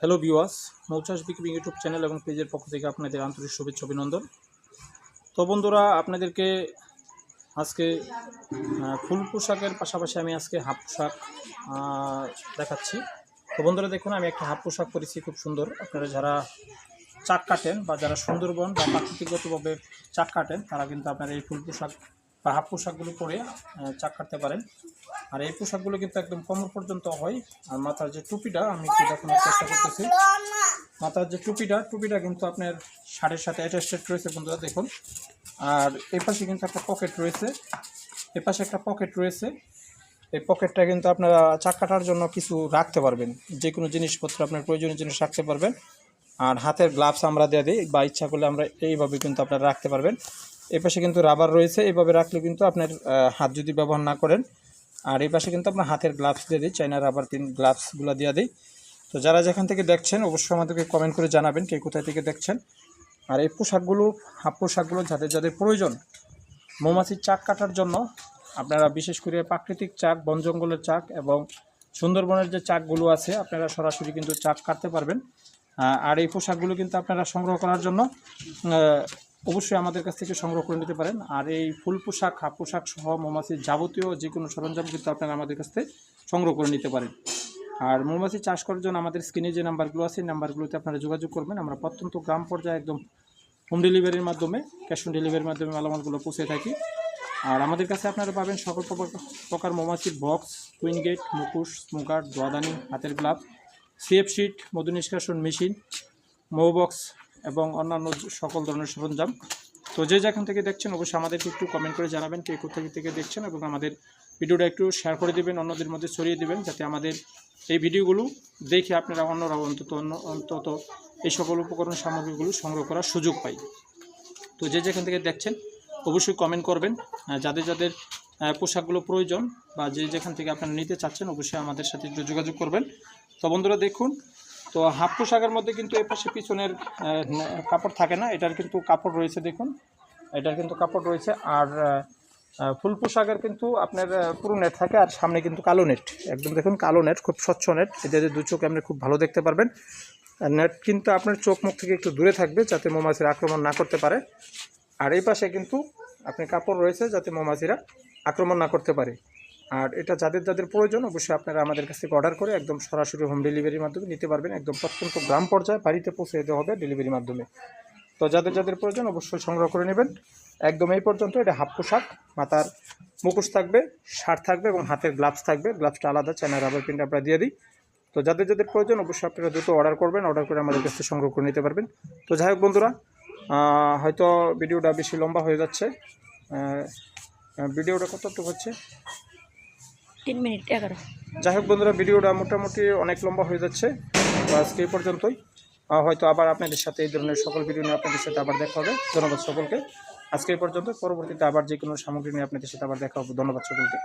Hello viewers মৌচাষ বিক্রি YouTube channel এবং পেজের পক্ষ থেকে আপনাদের আন্তরিক শুভেচ্ছা, অভিনন্দন। তো বন্ধুরা, আপনাদেরকে আজকে ফুল পোশাকের পাশাপাশি আমি আজকে হাফ পোশাক দেখাচ্ছি। তো বন্ধুরা, দেখুন, আমি একটা হাফ পোশাক পরেছি, খুব সুন্দর। আপনারা যারা চাক কাটেন বা যারা সুন্দরবন বা প্রাকৃতিকগতভাবে চাক কাটেন, তারা কিন্তু আপনারা এই ফুল পোশাক বা হাফ পোশাকগুলো পরে চাক কাটতে পারেন। আর এই পোশাকগুলো কিন্তু একদম কোমর পর্যন্ত হয়। আর মাথার যে টুপিটা, আমি একটু দেখানোর চেষ্টা করতেছি। মাথার যে টুপিটা টুপিটা কিন্তু আপনার শাড়ির সাথে অ্যাটাস্টেড রয়েছে বন্ধুরা, দেখুন। আর এই পাশে কিন্তু একটা পকেট রয়েছে। এ পাশে একটা পকেট রয়েছে। এই পকেটটা কিন্তু আপনারা চাক কাটার জন্য কিছু রাখতে পারবেন। যে কোনো জিনিসপত্র আপনার প্রয়োজনীয় জিনিস রাখতে পারবেন। আর হাতের গ্লাভস আমরা দিয়ে দিই, বা ইচ্ছা করলে আমরা এইভাবে কিন্তু আপনারা রাখতে পারবেন। এই পাশে কিন্তু রাবার রয়েছে। এইভাবে রাখলে কিন্তু আপনার হাত যদি ব্যবহার না করেন আর এই পাশে কিন্তু আপনার হাতের গ্লাভস দিয়ে দিই, চাইনা রাবার তিন গ্লাভসগুলো দিয়ে দিই। তো যারা যেখান থেকে দেখছেন, অবশ্যই আমাদেরকে কমেন্ট করে জানাবেন কে কোথায় থেকে দেখছেন। আর এই পোশাকগুলো, হাফ পোশাকগুলো যাদের যাদের প্রয়োজন, মৌমাছির চাক কাটার জন্য, আপনারা বিশেষ করে প্রাকৃতিক চাক, বন জঙ্গলের চাক এবং সুন্দরবনের যে চাকগুলো আছে, আপনারা সরাসরি কিন্তু চাক কাটতে পারবেন। আর এই পোশাকগুলো কিন্তু আপনারা সংগ্রহ করার জন্য অবশ্যই আমাদের কাছ থেকে সংগ্রহ করে নিতে পারেন। আর এই ফুল পোশাক, হাফ পোশাক সহ মৌমাছির যাবতীয় যে কোনো সরঞ্জাম কিন্তু আপনারা আমাদের কাছ থেকে সংগ্রহ করে নিতে পারেন। আর মৌমাছি চাষ করার জন্য আমাদের স্ক্রিনে যে নাম্বারগুলো আছে, এই নাম্বারগুলোতে আপনারা যোগাযোগ করবেন। আমরা প্রত্যন্ত গ্রাম পর্যায়ে একদম হোম ডেলিভারির মাধ্যমে, ক্যাশ অন ডেলিভারির মাধ্যমে মালামালগুলো পৌঁছে থাকি। আর আমাদের কাছে আপনারা পাবেন সকল প্রকার- মৌমাছির বক্স, কুইন গেট মুকুশ স্মোকার, দোয়াদানি, হাতের গ্লাভ সিএফ শিট মধু নিষ্কাশন মেশিন, মৌ বক্স এবং অন্যান্য সকল ধরনের সরঞ্জাম। তো যে যেখান থেকে দেখছেন, অবশ্যই আমাদেরকে একটু কমেন্ট করে জানাবেন কে কোথা থেকে দেখছেন এবং আমাদের ভিডিওটা একটু শেয়ার করে দিবেন, অন্যদের মধ্যে ছড়িয়ে দেবেন যাতে আমাদের এই ভিডিওগুলো দেখে আপনারা অন্যরা অন্তত অন্য অন্তত এই সকল উপকরণ সামগ্রীগুলো সংগ্রহ করার সুযোগ পাই। তো যে যেখান থেকে দেখছেন, অবশ্যই কমেন্ট করবেন। যাদের যাদের পোশাকগুলো প্রয়োজন বা যে যেখান থেকে আপনারা নিতে চাচ্ছেন, অবশ্যই আমাদের সাথে যোগাযোগ করবেন। তো বন্ধুরা দেখুন তো হাফ পোশাকের মধ্যে কিন্তু এ পাশে পিছনের কাপড় থাকে না, এটার কিন্তু কাপড় রয়েছে দেখুন, এটার কিন্তু কাপড় রয়েছে, আর ফুল পোশাকের কিন্তু আপনার পুরো নেট থাকে, আর সামনে কিন্তু কালো নেট, একদম দেখুন কালো নেট, খুব স্বচ্ছ নেট এতে দু চোখে আপনি খুব ভালো দেখতে পারবেন, আর নেট কিন্তু আপনার চোখ মুখ থেকে একটু দূরে থাকবে, যাতে মৌমাছির আক্রমণ না করতে পারে, আর এই পাশে কিন্তু আপনি কাপড় রয়েছে, যাতে মৌমাছিরা আক্রমণ না করতে পারে। আর এটা যাদের যাদের প্রয়োজন, অবশ্যই আপনারা আমাদের কাছ থেকে অর্ডার করে একদম সরাসরি হোম ডেলিভারির মাধ্যমে নিতে পারবেন। একদম প্রত্যন্ত গ্রাম পর্যায়ে বাড়িতে পৌঁছে দিতে হবে ডেলিভারির মাধ্যমে। তো যাদের যাদের প্রয়োজন, অবশ্যই সংগ্রহ করে নেবেন। একদম এই পর্যন্ত, এটা হাফ পোশাক, মাথার মুখোশ থাকবে, শার্ট থাকবে এবং হাতের গ্লাভস থাকবে। গ্লাভসটা আলাদা চায়না রাবার প্রিন্ট আমরা দিয়ে দিই। তো যাদের যাদের প্রয়োজন, অবশ্যই আপনারা দ্রুত অর্ডার করবেন অর্ডার করে আমাদের কাছ থেকে সংগ্রহ করে নিতে পারবেন। তো যাই হোক বন্ধুরা হয়তো ভিডিওটা বেশি লম্বা হয়ে যাচ্ছে। ভিডিওটা কতটুকু হচ্ছে? তিন মিনিট, এগারো। যাই হোক বন্ধুরা, ভিডিওটা মোটামুটি অনেক লম্বা হয়ে যাচ্ছে। আজকে এই পর্যন্তই। হয়তো আবার আপনাদের সাথে এই ধরনের সকল ভিডিও নিয়ে আপনাদের সাথে আবার দেখা হবে। ধন্যবাদ সকলকে। আজকে এই পর্যন্ত, পরবর্তীতে আবার যে কোনো সামগ্রী নিয়ে আপনাদের সাথে আবার দেখা হবে। ধন্যবাদ সকলকে।